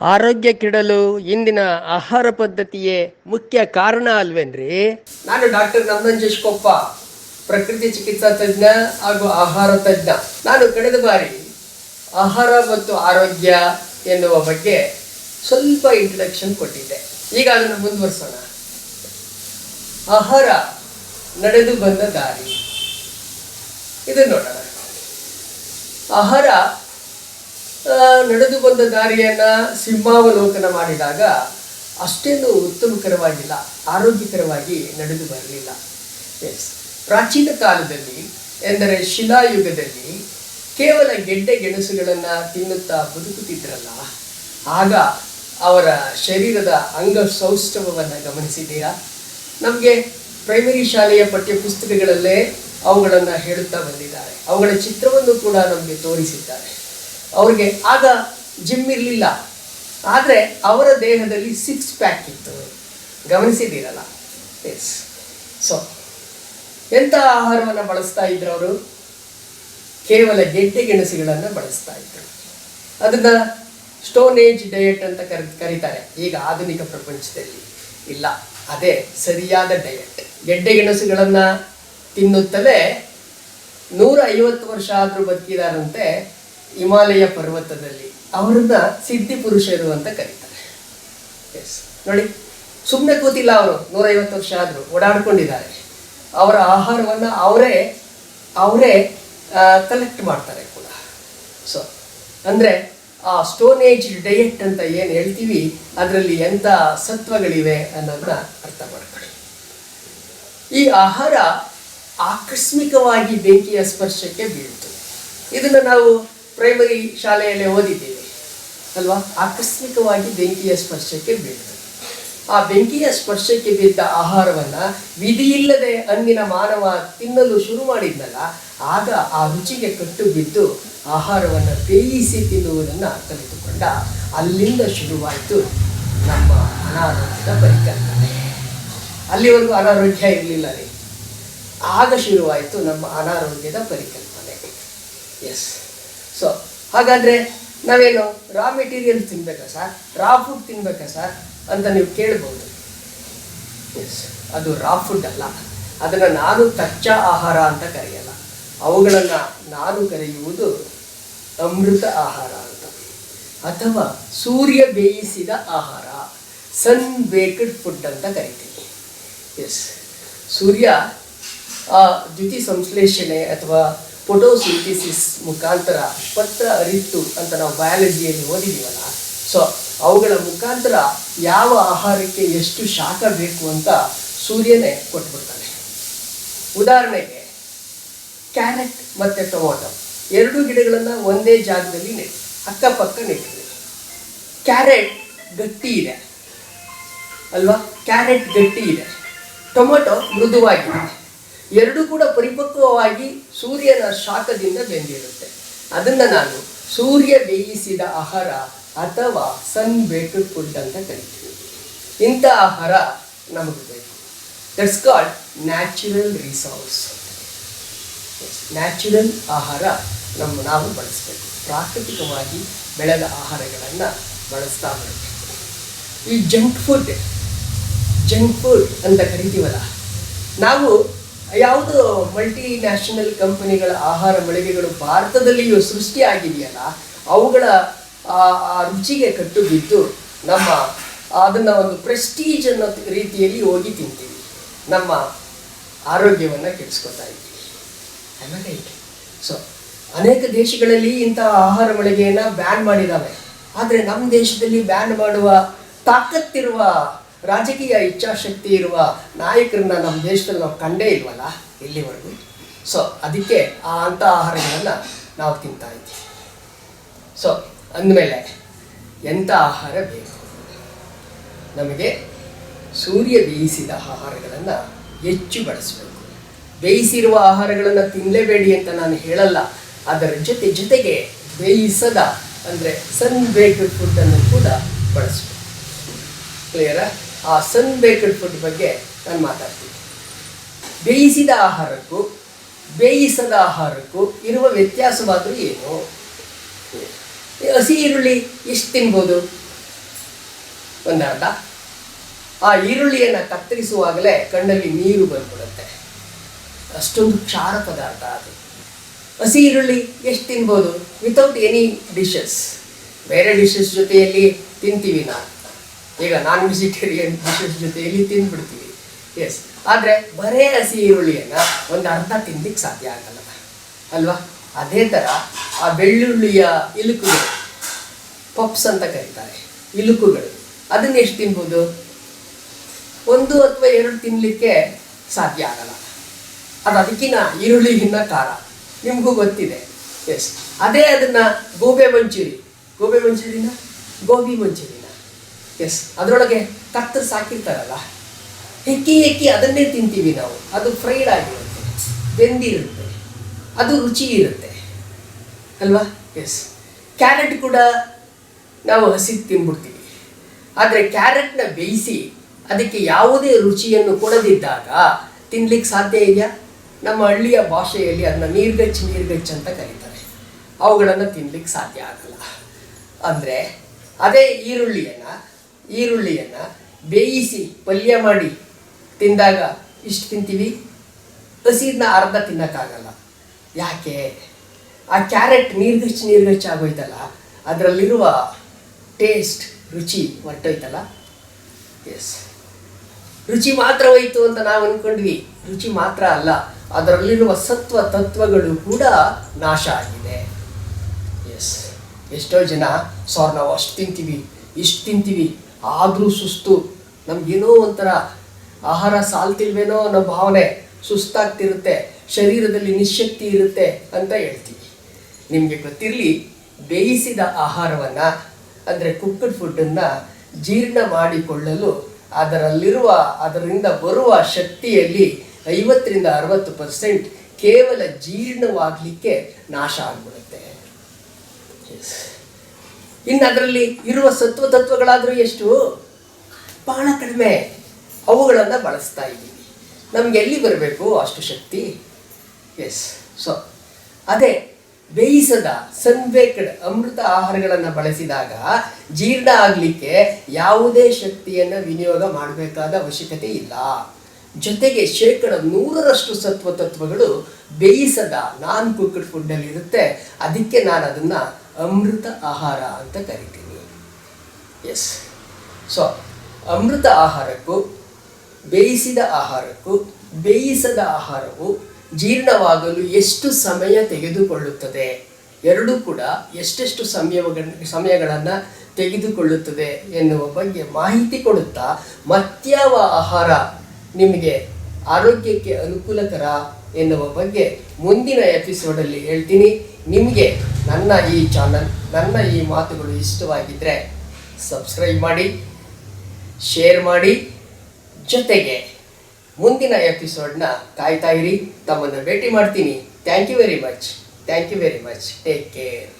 ಆರೋಗ್ಯ ಕೆಡಲು ಇಂದಿನ ಆಹಾರ ಪದ್ಧತಿಯೇ ಮುಖ್ಯ ಕಾರಣ ಅಲ್ವೇನ್ರಿ? ನಾನು ಡಾಕ್ಟರ್ ನಂದಂಜೇಶ್ ಕೊಪ್ಪ ಪ್ರಕೃತಿ ಚಿಕಿತ್ಸಾ ತಜ್ಞ ಹಾಗೂ ಆಹಾರ ತಜ್ಞ. ನಾನು ಕಳೆದ ಬಾರಿ ಆಹಾರ ಮತ್ತು ಆರೋಗ್ಯ ಎನ್ನುವ ಬಗ್ಗೆ ಸ್ವಲ್ಪ ಇಂಟ್ರಡಕ್ಷನ್ ಕೊಟ್ಟಿದ್ದೆ. ಈಗ ಅದನ್ನು ಮುಂದುವರಿಸೋಣ. ಆಹಾರ ನಡೆದು ಬಂದ ದಾರಿ. ಇದು ನೋಡೋಣ. ಆಹಾರ ನಡೆದು ಬಂದ ದಾರಿಯನ್ನ ಸಿಂಹಾವಲೋಕನ ಮಾಡಿದಾಗ ಅಷ್ಟೇನು ಉತ್ತಮಕರವಾಗಿಲ್ಲ, ಆರೋಗ್ಯಕರವಾಗಿ ನಡೆದು ಬರಲಿಲ್ಲ. ಎಸ್ ಪ್ರಾಚೀನ ಕಾಲದಲ್ಲಿ ಎಂದರೆ ಶಿಲಾಯುಗದಲ್ಲಿ ಕೇವಲ ಗೆಡ್ಡೆ ಗೆಣಸುಗಳನ್ನು ತಿನ್ನುತ್ತಾ ಬದುಕುತ್ತಿದ್ರಲ್ಲ, ಆಗ ಅವರ ಶರೀರದ ಅಂಗ ಸೌಷ್ಠವವನ್ನು ಗಮನಿಸಿದ್ದೀರಾ? ನಮಗೆ ಪ್ರೈಮರಿ ಶಾಲೆಯ ಪಠ್ಯ ಪುಸ್ತಕಗಳಲ್ಲೇ ಅವುಗಳನ್ನು ಹೇಳುತ್ತಾ ಬಂದಿದ್ದಾರೆ. ಅವುಗಳ ಚಿತ್ರವನ್ನು ಕೂಡ ನಮಗೆ ತೋರಿಸಿದ್ದಾರೆ. ಅವ್ರಿಗೆ ಆಗ ಜಿಮ್ ಇರಲಿಲ್ಲ. ಆದರೆ ಅವರ ದೇಹದಲ್ಲಿ ಸಿಕ್ಸ್ ಪ್ಯಾಕ್ ಇತ್ತು. ಗಮನಿಸಿದ್ದೀರಲ್ಲ? ಎಸ್ ಸೊ ಎಂಥ ಆಹಾರವನ್ನು ಬಳಸ್ತಾ ಇದ್ರು ಅವರು? ಕೇವಲ ಗೆಡ್ಡೆ ಗೆಣಸುಗಳನ್ನು ಬಳಸ್ತಾ ಇದ್ರು. ಅದನ್ನು ಸ್ಟೋನ್ ಏಜ್ ಡಯಟ್ ಅಂತ ಕರಿ, ಕರೀತಾರೆ. ಈಗ ಆಧುನಿಕ ಪ್ರಪಂಚದಲ್ಲಿ ಇಲ್ಲ. ಅದೇ ಸರಿಯಾದ ಡಯಟ್ ಗೆಡ್ಡೆ ಗೆಣಸುಗಳನ್ನು ತಿನ್ನುತ್ತಲೇ ನೂರ ಐವತ್ತು ವರ್ಷ ಆದರೂ ಬದುಕಿದಾರಂತೆ ಹಿಮಾಲಯ ಪರ್ವತದಲ್ಲಿ ಅವರನ್ನ ಸಿದ್ಧಿ ಪುರುಷರು ಅಂತ ಕರೀತಾರೆ. ಎಸ್ ನೋಡಿ ಸುಮ್ಮನೆ ಕೂತಿಲ್ಲ ಅವರು, ನೂರೈವತ್ತು ವರ್ಷ ಆದರೂ, ಓಡಾಡ್ಕೊಂಡಿದ್ದಾರೆ. ಅವರ ಆಹಾರವನ್ನು ಅವರೇ ಅವರೇ ಕಲೆಕ್ಟ್ ಮಾಡ್ತಾರೆ ಕೂಡ. ಸೊ ಅಂದರೆ ಆ ಸ್ಟೋನ್ ಏಜ್ ಡಯೆಟ್ ಅಂತ ಏನು ಹೇಳ್ತೀವಿ, ಅದರಲ್ಲಿ ಎಂಥ ಸತ್ವಗಳಿವೆ ಅನ್ನೋದನ್ನ ಅರ್ಥ ಮಾಡ್ಕೊಳ್ಳಿ. ಈ ಆಹಾರ ಆಕಸ್ಮಿಕವಾಗಿ ಬೆಂಕಿಯ ಸ್ಪರ್ಶಕ್ಕೆ ಬೀಳ್ತು. ಇದನ್ನು ನಾವು ಪ್ರೈಮರಿ ಶಾಲೆಯಲ್ಲೇ ಓದಿದ್ದೇವೆ, ಅಲ್ವಾ? ಆಕಸ್ಮಿಕವಾಗಿ ಬೆಂಕಿಯ ಸ್ಪರ್ಶಕ್ಕೆ ಬೀಳ್ತದೆ ಆ ಬೆಂಕಿಯ ಸ್ಪರ್ಶಕ್ಕೆ ಬಿದ್ದ ಆಹಾರವನ್ನು ವಿಧಿಯಿಲ್ಲದೆ ಅಂದಿನ ಮಾನವ ತಿನ್ನಲು ಶುರು ಮಾಡಿದ್ನಲ್ಲ, ಆಗ ಆ ರುಚಿಗೆ ಕಟ್ಟು ಬಿದ್ದು ಆಹಾರವನ್ನು ಬೇಯಿಸಿ ತಿನ್ನುವುದನ್ನು ಕಲಿತುಕೊಂಡ ಅಲ್ಲಿಂದ ಶುರುವಾಯಿತು ನಮ್ಮ ಅನಾರೋಗ್ಯದ ಪರಿಕಲ್ಪನೆ. ಅಲ್ಲಿವರೆಗೂ ಅನಾರೋಗ್ಯ ಇರಲಿಲ್ಲ ರೀ ಆಗ ಶುರುವಾಯಿತು ನಮ್ಮ ಅನಾರೋಗ್ಯದ ಪರಿಕಲ್ಪನೆ. ಎಸ್ ಸೊ ಹಾಗಾದರೆ ನಾವೇನು ರಾ ಮೆಟೀರಿಯಲ್ ತಿನ್ಬೇಕಾ ಸರ್ ರಾ ಫುಡ್ ತಿನ್ಬೇಕಾ ಸರ್ ಅಂತ ನೀವು ಕೇಳ್ಬೋದು. ಎಸ್ ಅದು ರಾ ಫುಡ್ ಅಲ್ಲ. ಅದನ್ನು ನಾನು ಕಚ್ಚಾ ಆಹಾರ ಅಂತ ಕರೆಯಲ್ಲ. ಅವುಗಳನ್ನು ನಾನು ಕರೆಯುವುದು ಅಮೃತ ಆಹಾರ ಅಂತ. ಅಥವಾ ಸೂರ್ಯ ಬೇಯಿಸಿದ ಆಹಾರ ಸನ್ ಬೇಕ್ಡ್ ಫುಡ್ ಅಂತ ಕರಿತೀನಿ ಎಸ್ ಸೂರ್ಯ ಆ ದ್ಯುತಿ ಸಂಶ್ಲೇಷಣೆ ಅಥವಾ ಫೋಟೋಸಿಂಥಿಸಿಸ್ ಮುಖಾಂತರ ಪತ್ರ ಅರಿತು ಅಂತ ನಾವು ಬಯಾಲಜಿಯಲ್ಲಿ ಓದಿದ್ದೀವಲ್ಲ ಸೊ ಅವುಗಳ ಮುಖಾಂತರ ಯಾವ ಆಹಾರಕ್ಕೆ ಎಷ್ಟು ಶಾಖ ಬೇಕು ಅಂತ ಸೂರ್ಯನೇ ಕೊಟ್ಬಿಡ್ತಾನೆ. ಉದಾಹರಣೆಗೆ ಕ್ಯಾರೆಟ್ ಮತ್ತು ಟೊಮೊಟೊ ಎರಡು ಗಿಡಗಳನ್ನು ಒಂದೇ ಜಾಗದಲ್ಲಿ ನೆಟ್ಟು, ಅಕ್ಕಪಕ್ಕ ನೆಟ್ಟಿದೆ ಕ್ಯಾರೆಟ್ ಗಟ್ಟಿ ಇದೆ, ಅಲ್ವಾ? ಕ್ಯಾರೆಟ್ ಗಟ್ಟಿ ಇದೆ. ಟೊಮೊಟೊ ಮೃದುವಾಗಿದೆ. ಎರಡೂ ಕೂಡ ಪರಿಪಕ್ವವಾಗಿ ಸೂರ್ಯನ ಶಾಖದಿಂದ ಬೆಂದಿರುತ್ತೆ. ಅದನ್ನು ನಾನು ಸೂರ್ಯ ಬೇಯಿಸಿದ ಆಹಾರ ಅಥವಾ ಸನ್ ಬೇಕ್ಡ್ ಫುಡ್ ಅಂತ ಕರಿತೀವಿ. ಇಂಥ ಆಹಾರ ನಮಗೆ ಬೇಕು. That's called natural resource natural ಆಹಾರ ನಮ್ಮ ನಾವು ಬಳಸಬೇಕು. ಪ್ರಾಕೃತಿಕವಾಗಿ ಬೆಳೆದ ಆಹಾರಗಳನ್ನು ಬಳಸ್ತಾ ಬರಬೇಕು ಈ ಜಂಕ್ ಫುಡ್ ಜಂಕ್ ಫುಡ್ ಅಂತ ಕರಿತೀವಲ್ಲ, ನಾವು ಯಾವುದು ಮಲ್ಟಿ ನ್ಯಾಷನಲ್ ಕಂಪನಿಗಳ ಆಹಾರ ಮಳಿಗೆಗಳು ಭಾರತದಲ್ಲಿಯೂ ಸೃಷ್ಟಿಯಾಗಿದೆಯಲ್ಲ, ಅವುಗಳ ಆ ರುಚಿಗೆ ಕಟ್ಟು ಬಿದ್ದು ನಮ್ಮ ಅದನ್ನು ಒಂದು ಪ್ರೆಸ್ಟೀಜ್ ಅನ್ನೋ ರೀತಿಯಲ್ಲಿ ಹೋಗಿ ತಿಂತೀವಿ. ನಮ್ಮ ಆರೋಗ್ಯವನ್ನು ಕೆಡಿಸ್ಕೊತಾ ಇದ್ದೀವಿ. ಸೊ ಅನೇಕ ದೇಶಗಳಲ್ಲಿ ಇಂತಹ ಆಹಾರ ಮಳಿಗೆಯನ್ನು ಬ್ಯಾನ್ ಮಾಡಿದ್ದಾವೆ ಆದರೆ ನಮ್ಮ ದೇಶದಲ್ಲಿ ಬ್ಯಾನ್ ಮಾಡುವ ತಾಕತ್ತಿರುವ ರಾಜಕೀಯ ಇಚ್ಛಾಶಕ್ತಿ ಇರುವ ನಾಯಕರನ್ನ ನಮ್ಮ ದೇಶದಲ್ಲಿ ನಾವು ಕಂಡೇ ಇಲ್ವಲ್ಲ, ಇಲ್ಲಿವರೆಗೂ? ಸೊ ಅದಕ್ಕೆ ಆ ಅಂಥ ಆಹಾರಗಳನ್ನು ನಾವು ತಿಂತಾ ಇದ್ದೀವಿ. ಸೊ ಅಂದಮೇಲೆ ಎಂಥ ಆಹಾರ ಬೇಕು? ನಮಗೆ ಸೂರ್ಯ ಬೇಯಿಸಿದ ಆಹಾರಗಳನ್ನು ಹೆಚ್ಚು ಬಳಸಬೇಕು. ಬೇಯಿಸಿರುವ ಆಹಾರಗಳನ್ನು ತಿನ್ನಲೇಬೇಡಿ ಅಂತ ನಾನು ಹೇಳಲ್ಲ. ಅದರ ಜೊತೆ ಜೊತೆಗೆ ಬೇಯಿಸದ, ಅಂದರೆ ಸನ್ ಬೇಕ್ಡ್ ಫುಡ್ಡನ್ನು ಕೂಡ ಬಳಸಬೇಕು. ಕ್ಲಿಯರಾ ಆ ಸನ್ ಬೇಕಡ್ ಫುಡ್ ಬಗ್ಗೆ ನಾನು ಮಾತಾಡ್ತೀನಿ. ಬೇಯಿಸಿದ ಆಹಾರಕ್ಕೂ, ಬೇಯಿಸದ ಆಹಾರಕ್ಕೂ ಇರುವ ವ್ಯತ್ಯಾಸವಾದರೂ ಏನು? ಹಸಿ ಈರುಳ್ಳಿ ಎಷ್ಟು ತಿನ್ಬೋದು? ಒಂದರ್ಧ. ಆ ಈರುಳ್ಳಿಯನ್ನು ಕತ್ತರಿಸುವಾಗಲೇ ಕಣ್ಣಲ್ಲಿ ನೀರು ಬಂದ್ಬಿಡುತ್ತೆ. ಅಷ್ಟೊಂದು ಕ್ಷಾರ ಪದಾರ್ಥ ಅದು. ಹಸಿ ಈರುಳ್ಳಿ ಎಷ್ಟು ತಿನ್ಬೋದು? ವಿತೌಟ್ ಎನಿ ಡಿಶಸ್ ಬೇರೆ ಡಿಶಸ್ ಜೊತೆಯಲ್ಲಿ ತಿಂತೀವಿ ನಾವು ಈಗ ನಾನ್ ವೆಜಿಟೇರಿಯನ್ ಡಿಶಸ್ ಜೊತೆಯಲ್ಲಿ ತಿಂದ್ಬಿಡ್ತೀವಿ ಎಸ್ ಆದರೆ ಬರೇ ಹಸಿ ಈರುಳ್ಳಿಯನ್ನು ಒಂದು ಅರ್ಧ ತಿನ್ಲಿಕ್ಕೆ ಸಾಧ್ಯ ಆಗಲ್ಲ. ಅಲ್ವಾ? ಅದೇ ಥರ ಆ ಬೆಳ್ಳುಳ್ಳಿಯ ಇಲುಕುಗಳು, ಪಪ್ಸ್ ಅಂತ ಕರೀತಾರೆ, ಇಲುಕುಗಳು. ಅದನ್ನ ಎಷ್ಟು ತಿನ್ಬೋದು? ಒಂದು ಅಥವಾ ಎರಡು ತಿನ್ನಲಿಕ್ಕೆ ಸಾಧ್ಯ ಆಗಲ್ಲ. ಅದು ಅದಕ್ಕಿಂತ ಈರುಳ್ಳಿಗಿನ್ನ ಖಾರ. ನಿಮಗೂ ಗೊತ್ತಿದೆ. ಎಸ್ ಅದೇ ಅದನ್ನು ಗೋಬೆ ಮಂಚೂರಿ. ಗೋಬೆ ಮಂಚೂರಿನ? ಗೋಬಿ ಮಂಚೂರಿನ ಎಸ್ ಅದರೊಳಗೆ ಕತ್ತರ್ ಸಾಕಿರ್ತಾರಲ್ಲ? ಹೆಕ್ಕಿ ಹೆಕ್ಕಿ ಅದನ್ನೇ ತಿಂತೀವಿ ನಾವು. ಅದು ಫ್ರೈಡ್ ಆಗಿರುತ್ತೆ. ಬೆಂದಿರುತ್ತೆ. ಅದು ರುಚಿ ಇರುತ್ತೆ. ಅಲ್ವಾ? ಎಸ್ ಕ್ಯಾರೆಟ್ ಕೂಡ ನಾವು ಹಸಿ ತಿಂದ್ಬಿಡ್ತೀವಿ ಆದರೆ ಕ್ಯಾರೆಟ್ನ ಬೇಯಿಸಿ ಅದಕ್ಕೆ ಯಾವುದೇ ರುಚಿಯನ್ನು ಕೊಡದಿದ್ದಾಗ ತಿನ್ಲಿಕ್ಕೆ ಸಾಧ್ಯ ಇದೆಯಾ ನಮ್ಮ ಹಳ್ಳಿಯ ಭಾಷೆಯಲ್ಲಿ ಅದನ್ನ ನೀರ್ಗಚ್ಚು ನೀರ್ಗಚ್ಚು ಅಂತ ಕರೀತಾರೆ. ಅವುಗಳನ್ನು ತಿನ್ಲಿಕ್ಕೆ ಸಾಧ್ಯ ಆಗಲ್ಲ. ಅಂದರೆ ಅದೇ ಈರುಳ್ಳಿಯನ್ನು ಈರುಳ್ಳಿಯನ್ನು ಬೇಯಿಸಿ ಪಲ್ಯ ಮಾಡಿ ತಿಂದಾಗ ಇಷ್ಟು ತಿಂತೀವಿ? ಹಸಿದನ್ನ ಅರ್ಧ ತಿನ್ನೋಕ್ಕಾಗಲ್ಲ. ಯಾಕೆ? ಆ ಕ್ಯಾರೆಟ್ ನೀರ್ಗಚ್ಚು ನೀರ್ಗಚ್ಚು ಆಗೋಯ್ತಲ್ಲ, ಅದರಲ್ಲಿರುವ ಟೇಸ್ಟ್, ರುಚಿ ಹೊರಟೋಯ್ತಲ್ಲ? ಎಸ್ ರುಚಿ ಮಾತ್ರ ಹೋಯ್ತು ಅಂತ ನಾವು ಅಂದ್ಕೊಂಡ್ವಿ ರುಚಿ ಮಾತ್ರ ಅಲ್ಲ, ಅದರಲ್ಲಿರುವ ಸತ್ವ ತತ್ವಗಳು ಕೂಡ ನಾಶ ಆಗಿದೆ. ಎಸ್ ಎಷ್ಟೋ ಜನ, ಸಾರ್ ನಾವು ಅಷ್ಟು ತಿಂತೀವಿ, ಇಷ್ಟು ತಿಂತೀವಿ ಆದರೂ ಸುಸ್ತು. ನಮಗೇನೋ ಒಂಥರ ಆಹಾರ ಸಾಲ್ತಿಲ್ವೇನೋ ಅನ್ನೋ ಭಾವನೆ ಸುಸ್ತಾಗ್ತಿರುತ್ತೆ, ಶರೀರದಲ್ಲಿ ನಿಶಕ್ತಿ ಇರುತ್ತೆ ಅಂತ ಹೇಳ್ತೀವಿ. ನಿಮಗೆ ಗೊತ್ತಿರಲಿ, ಬೇಯಿಸಿದ ಆಹಾರವನ್ನು, ಅಂದರೆ ಕುಕ್ಕಡ್ ಫುಡ್ಡನ್ನು ಜೀರ್ಣ ಮಾಡಿಕೊಳ್ಳಲು ಅದರಲ್ಲಿರುವ, ಅದರಿಂದ ಬರುವ ಶಕ್ತಿಯಲ್ಲಿ ಐವತ್ತರಿಂದ ಅರವತ್ತು ಪರ್ಸೆಂಟ್ ಕೇವಲ ಜೀರ್ಣವಾಗಲಿಕ್ಕೆ ನಾಶ ಆಗಿಬಿಡುತ್ತೆ. ಇನ್ನು ಅದರಲ್ಲಿ ಇರುವ ಸತ್ವ ತತ್ವಗಳಾದರೂ ಎಷ್ಟು? ಬಹಳ ಕಡಿಮೆ. ಅವುಗಳನ್ನು ಬಳಸ್ತಾ ಇದ್ದೀವಿ. ನಮ್ಗೆ ಎಲ್ಲಿ ಬರಬೇಕು? ಅಷ್ಟು ಶಕ್ತಿ. ಎಸ್ ಸೊ ಅದೇ ಬೇಯಿಸದ ಸನ್ಬೇಕ್ಡ್ ಅಮೃತ ಆಹಾರಗಳನ್ನು ಬಳಸಿದಾಗ ಜೀರ್ಣ ಆಗಲಿಕ್ಕೆ ಯಾವುದೇ ಶಕ್ತಿಯನ್ನು ವಿನಿಯೋಗ ಮಾಡಬೇಕಾದ ಅವಶ್ಯಕತೆ ಇಲ್ಲ. ಜೊತೆಗೆ ಶೇಕಡ ನೂರರಷ್ಟು ಸತ್ವ ತತ್ವಗಳು ಬೇಯಿಸದ ನಾನ್ ಕುಕ್ಡ್ ಫುಡ್ಡಲ್ಲಿರುತ್ತೆ ಅದಕ್ಕೆ ನಾನು ಅದನ್ನು ಅಮೃತ ಆಹಾರ ಅಂತ ಕರಿತೀನಿ. ಎಸ್ ಸೊ ಅಮೃತ ಆಹಾರಕ್ಕೂ, ಬೇಯಿಸಿದ ಆಹಾರಕ್ಕೂ, ಬೇಯಿಸದ ಆಹಾರವು ಜೀರ್ಣವಾಗಲು ಎಷ್ಟು ಸಮಯ ತೆಗೆದುಕೊಳ್ಳುತ್ತದೆ? ಎರಡೂ ಕೂಡ ಎಷ್ಟೆಷ್ಟು ಸಮಯಗಳ ಸಮಯಗಳನ್ನು ತೆಗೆದುಕೊಳ್ಳುತ್ತದೆ ಎನ್ನುವ ಬಗ್ಗೆ ಮಾಹಿತಿ ಕೊಡುತ್ತಾ ಮತ್ಯಾವ ಆಹಾರ ನಿಮಗೆ ಆರೋಗ್ಯಕ್ಕೆ ಅನುಕೂಲಕರ ಎನ್ನುವ ಬಗ್ಗೆ ಮುಂದಿನ ಎಪಿಸೋಡಲ್ಲಿ ಹೇಳ್ತೀನಿ. ನಿಮಗೆ ನನ್ನ ಈ ಚಾನಲ್ ನನ್ನ ಈ ಮಾತುಗಳು ಇಷ್ಟವಾಗಿದ್ದರೆ ಸಬ್ಸ್ಕ್ರೈಬ್ ಮಾಡಿ ಶೇರ್ ಮಾಡಿ, ಜೊತೆಗೆ ಮುಂದಿನ ಎಪಿಸೋಡ್ನ ಕಾಯ್ತಾ ಇರಿ, ತಮ್ಮನ್ನು ಭೇಟಿ ಮಾಡ್ತೀನಿ. Thank you very much thank you very much take care